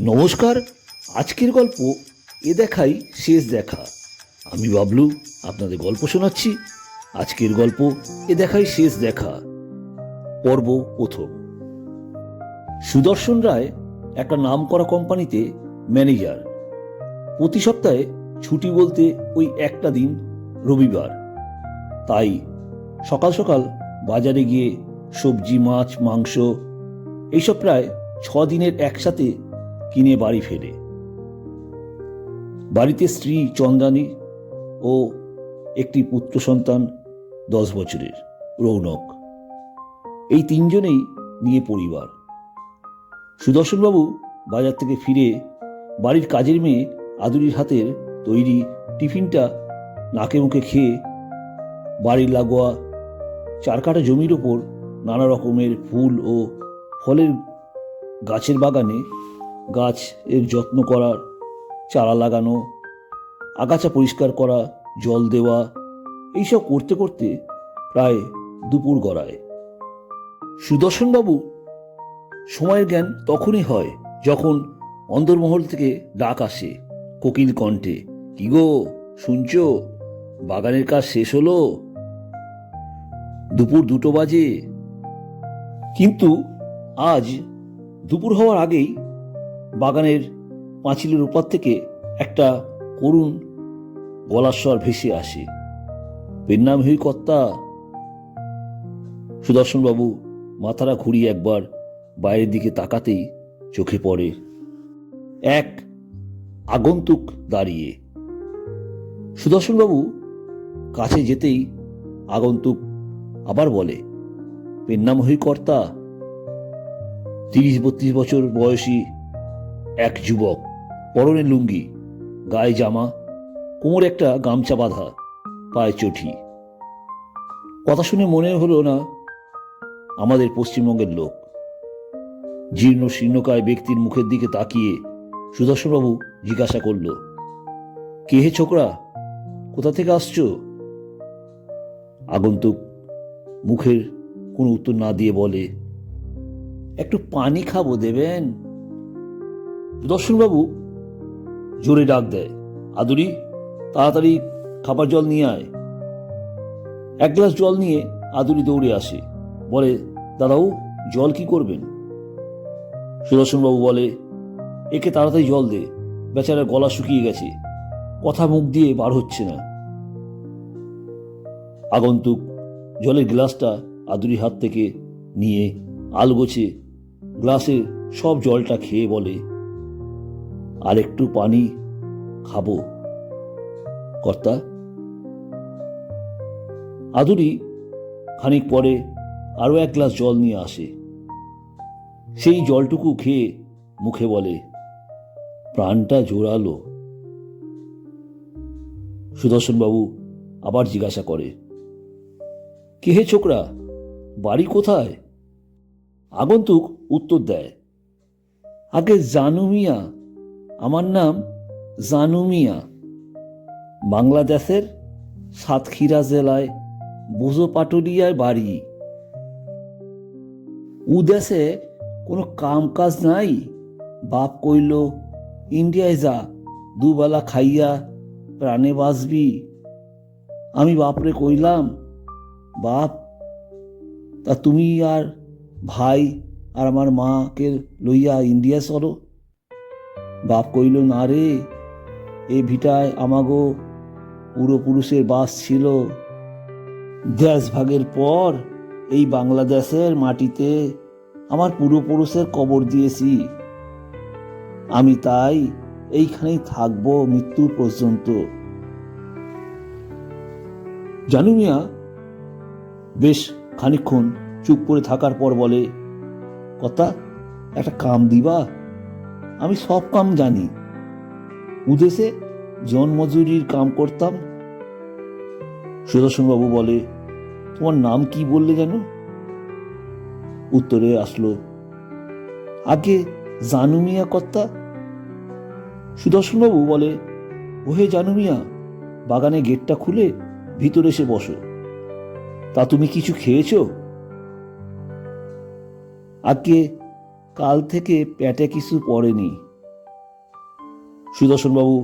নমস্কার, আজকের গল্প এ দেখাই শেষ দেখা। আমি বাবলু, আপনাদের গল্প শোনাচ্ছি। আজকের গল্প এ দেখাই শেষ দেখা। পর্ব প্রথম। সুদর্শন রায় একটা নামকরা কোম্পানিতে ম্যানেজার। প্রতি সপ্তাহে ছুটি বলতে ওই একটা দিন, রবিবার। তাই সকাল সকাল বাজারে গিয়ে সবজি, মাছ, মাংস, এইসব প্রায় ছ দিনের একসাথে কিনে বাড়ি ফেরে বাড়িতে স্ত্রী চন্দ্রানী ও একটি পুত্র সন্তান, দশ বছরের রৌনক। এই তিনজনেই নিয়ে পরিবার। সুদর্শনবাবু বাজার থেকে ফিরে বাড়ির কাজের মেয়ে আদুরির হাতের তৈরি টিফিনটা নাকে মুখে খেয়ে বাড়ির লাগোয়া চার কাটা জমির ওপর নানা রকমের ফুল ও ফলের গাছের বাগানে গাছ এর যত্ন করার চারা লাগানো, আগাছা পরিষ্কার করা, জল দেওয়া, এইসব করতে করতে প্রায় দুপুর গড়ায়। সুদর্শনবাবু সময়ের জ্ঞান তখনই হয় যখন অন্দরমহল থেকে ডাক আসে কোকিল কণ্ঠে, কি গো, শুনছ? বাগানের কাজ শেষ হলো? দুপুর দুটো বাজে। কিন্তু আজ দুপুর হওয়ার আগেই বাগানের পাঁচিলের উপর থেকে একটা করুণ গলার স্বর ভেসে আসে। পেন্নাম হই কর্তা সুদর্শনবাবু মাথারা ঘুরিয়ে একবার বাইরের দিকে তাকাতেই চোখে পড়ে। এক আগন্তুক দাঁড়িয়ে। সুদর্শনবাবু কাছে যেতেই আগন্তুক আবার বলে পেন্নামহী কর্তা তিরিশ বত্রিশ বছর বয়সী এক যুবক পরনে লুঙ্গি, গায়ে জামা, কোমর একটা গামছা বাঁধা, পায়ে চটি। কথা শুনে মনে হলো না, আমাদের পশ্চিমবঙ্গের লোক। জীর্ণ শীর্ণকায় ব্যক্তির মুখের দিকে তাকিয়ে সুদর্শনবাবু জিজ্ঞাসা করল, কে হে ছোকরা? কোথা থেকে আসছো? আগন্তুক মুখের কোনো উত্তর না দিয়ে বলে, একটু পানি খাব দেবেন? সুদর্শনবাবু জোরে ডাক দেয়। আদুরি, তাড়াতাড়ি খাবার জল নিয়ে আয়। এক গ্লাস জল নিয়ে আদুরি দৌড়ে আসে। বলে, দাদাও, জল কি করবেন? সুদর্শনবাবু বলে, একে তাড়াতাড়ি জল দে। বেচারা গলা শুকিয়ে গেছে। কথা মুখ দিয়ে বার হচ্ছে না। আগন্তুক জলের গ্লাসটা আদুরি হাত থেকে নিয়ে আলগোছে গ্লাসের সব জলটা খেয়ে বলে আর একটু পানি খাব। কর্তা, আদুরি খানিক পরে আরও এক গ্লাস জল নিয়ে আসে। সেই জলটুকু খেয়ে মুখে বলে, প্রাণটা জোরালো। সুদর্শনবাবু আবার জিজ্ঞাসা করে, কে হে ছোকরা? বাড়ি কোথায়? আগন্তুক উত্তর দেয়, আগে জানু মিয়া। আমার নাম জানু মিয়া বাংলাদেশের সাতক্ষীরা জেলায় বোঝো পাটুলিয়ায় বাড়ি উদেশে কোনো কাম কাজ নাই? বাপ কইল, ইন্ডিয়ায় যা, দুবেলা খাইয়া প্রাণে বাঁচবি। আমি বাপরে কইলাম, বাপ, তা তুমি আর ভাই আর আমার মাকে লইয়া ইন্ডিয়া চলো। বাপ কইল না রে, এ ভিটায় আমাগো পূর্বপুরুষের বাস ছিল। দেশ ভাগের পর এই বাংলাদেশের মাটিতে আমার পূর্বপুরুষের কবর দিয়েছি। আমি তাই এইখানেই থাকব মৃত্যু পর্যন্ত। জানু মিয়া বেশ খানিক্ষণ চুপ করে থাকার পর বলে, কথা, একটা কাম দিবা? আমি সব কাম জানি। উদেশে জনমজুরির কাম করতাম। সুদর্শনবাবু বলে, তোমার নাম কি বললে যেন? উত্তরে আসলো, আগে জানু মিয়া কর্তা। সুদর্শনবাবু বলে, ওহে জানু মিয়া বাগানে গেটটা খুলে ভিতরে এসে বসো। তা তুমি কিছু খেয়েছো? আগে কাল থেকে পেটে কিছু পড়েনি। সুদর্শনবাবু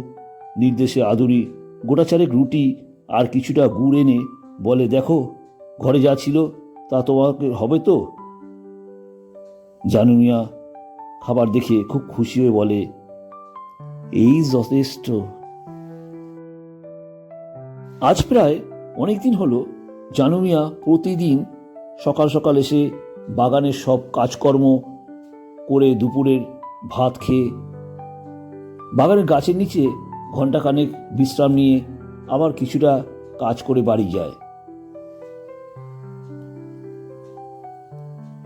নির্দেশে আদুরি গোটা চারেক রুটি আর কিছুটা গুড় এনে বলে, দেখো, ঘরে যা ছিল তা তোমাকে হবে তো? জানু মিয়া খাবার দেখে খুব খুশি হয়ে বলে, এই যথেষ্ট। আজ প্রায় অনেক দিন হলো জানু মিয়া প্রতিদিন সকাল সকাল এসে বাগানের সব কাজকর্ম করে দুপুরের ভাত খেয়ে বাগানের গাছের নিচে ঘণ্টাখানেক বিশ্রাম নিয়ে আবার কিছুটা কাজ করে বাড়ি যায়।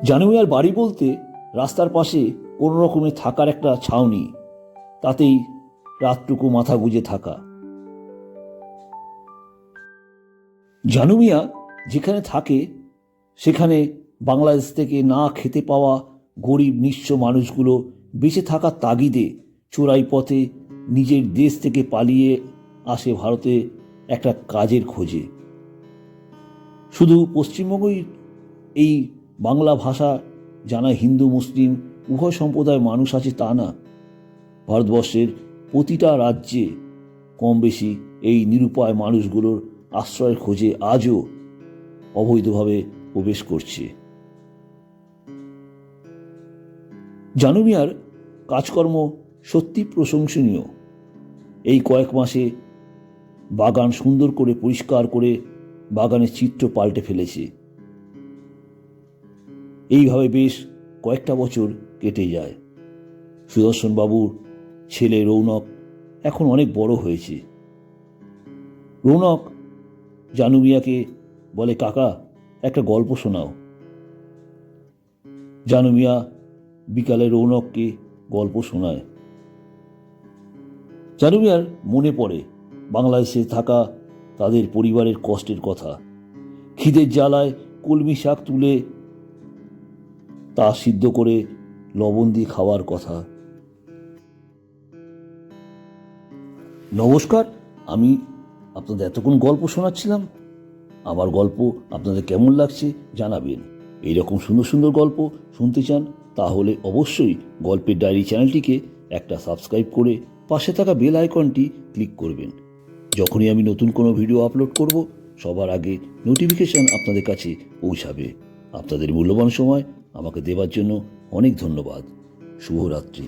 জানুমিয়ার বাড়ি বলতে রাস্তার পাশে কোনো রকমে থাকার একটা ছাউনি, তাতেই রাতটুকু মাথা গুজে থাকা। জানুমিয়া যেখানে থাকে, সেখানে বাংলাদেশ থেকে না খেতে পাওয়া গরিব নিঃস্ব মানুষগুলো বেঁচে থাকার তাগিদে চোরাই পথে নিজের দেশ থেকে পালিয়ে আসে ভারতে একটা কাজের খোঁজে। শুধু পশ্চিমবঙ্গই এই বাংলা ভাষা জানা হিন্দু, মুসলিম, উভয় সম্প্রদায়ের মানুষ আছে তা না। ভারতবর্ষের প্রতিটা রাজ্যে কম বেশি এই নিরুপায় মানুষগুলোর আশ্রয়ের খোঁজে আজও অবৈধভাবে প্রবেশ করছে। জানুমিয়ার কাজকর্ম সত্যি প্রশংসনীয়। এই কয়েক মাসে বাগান সুন্দর করে পরিষ্কার করে বাগানের চিত্র পাল্টে ফেলেছে। এইভাবে বেশ কয়েকটা বছর কেটে যায়। সুদর্শন বাবুর ছেলে রৌনক এখন অনেক বড় হয়েছে। রৌনক, জানু মিয়াকে বলে, কাকা, একটা গল্প শোনাও। জানু মিয়া বিকালে রৌনককে গল্প শোনায়। জানু মিয়ার মনে পড়ে বাংলাদেশে থাকা তাদের পরিবারের কষ্টের কথা। খিদের জ্বালায় কলমি শাক তুলে তা সিদ্ধ করে লবণ দিয়ে খাওয়ার কথা। নমস্কার, আমি আপনাদের এতক্ষণ গল্প শোনাচ্ছিলাম। আমার গল্প আপনাদের কেমন লাগছে জানাবেন। এইরকম সুন্দর সুন্দর গল্প শুনতে চান তাহলে অবশ্যই গল্পের ডায়েরি চ্যানেলটিকে একটা সাবস্ক্রাইব করে পাশে থাকা বেল আইকনটি ক্লিক করবেন। যখনই আমি নতুন কোনো ভিডিও আপলোড করব, সবার আগে নোটিফিকেশান আপনাদের কাছে পৌঁছাবে। আপনাদের মূল্যবান সময় আমাকে দেওয়ার জন্য অনেক ধন্যবাদ। শুভরাত্রি।